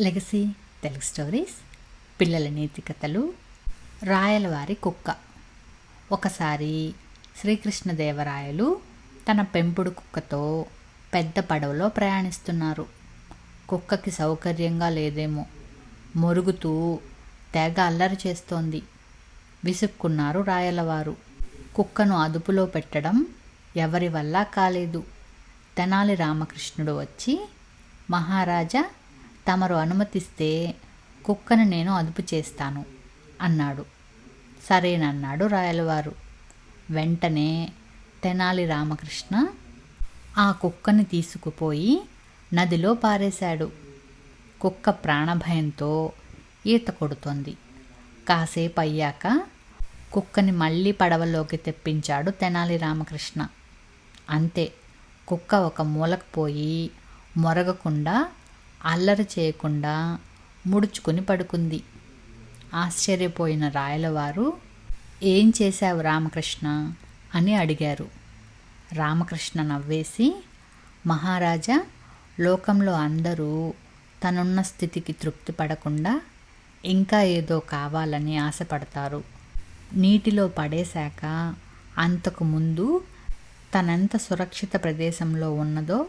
Legacy Telugu stories పిల్లల నీతి కథలు రాయలవారి కుక్క. ఒకసారి శ్రీకృష్ణదేవరాయలు తన పెంపుడు కుక్కతో పెద్ద పడవలో ప్రయాణిస్తున్నారు. కుక్కకి సౌకర్యంగా లేదేమో. మొరుగుతూ తెగ అల్లరి చేస్తోంది. విసుక్కున్నారు రాయలవారు కుక్కను అదుపులో పెట్టడం ఎవరి వల్ల కాలేదు. తెనాలి రామకృష్ణుడు వచ్చి మహారాజా తమరు అనుమతిస్తే కుక్కను నేను అదుపు చేస్తాను అన్నాడు. సరేనన్నాడు రాయలవారు. వెంటనే తెనాలి రామకృష్ణ ఆ కుక్కని తీసుకుపోయి నదిలో పారేశాడు. కుక్క ప్రాణభయంతో ఈత కొడుతోంది. కాసేపు అయ్యాక కుక్కని మళ్ళీ పడవలోకి తెప్పించాడు తెనాలి రామకృష్ణ. అంతే కుక్క ఒక మూలకు పోయి మొరగకుండా అల్లరి చేయకుండా ముడుచుకొని పడుకుంది. ఆశ్చర్యపోయిన రాయలవారు ఏం చేశావు రామకృష్ణ? అని అడిగారు. రామకృష్ణ నవ్వేసి మహారాజా లోకంలో అందరూ తనున్న స్థితికి తృప్తి పడకుండా ఇంకా ఏదో కావాలని ఆశపడతారు. నీటిలో పడేశాక అంతకు ముందు తనెంత సురక్షిత ప్రదేశంలో ఉన్నదో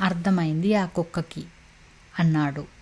అర్థమైంది ఆ కుక్కకి. అన్నాడు.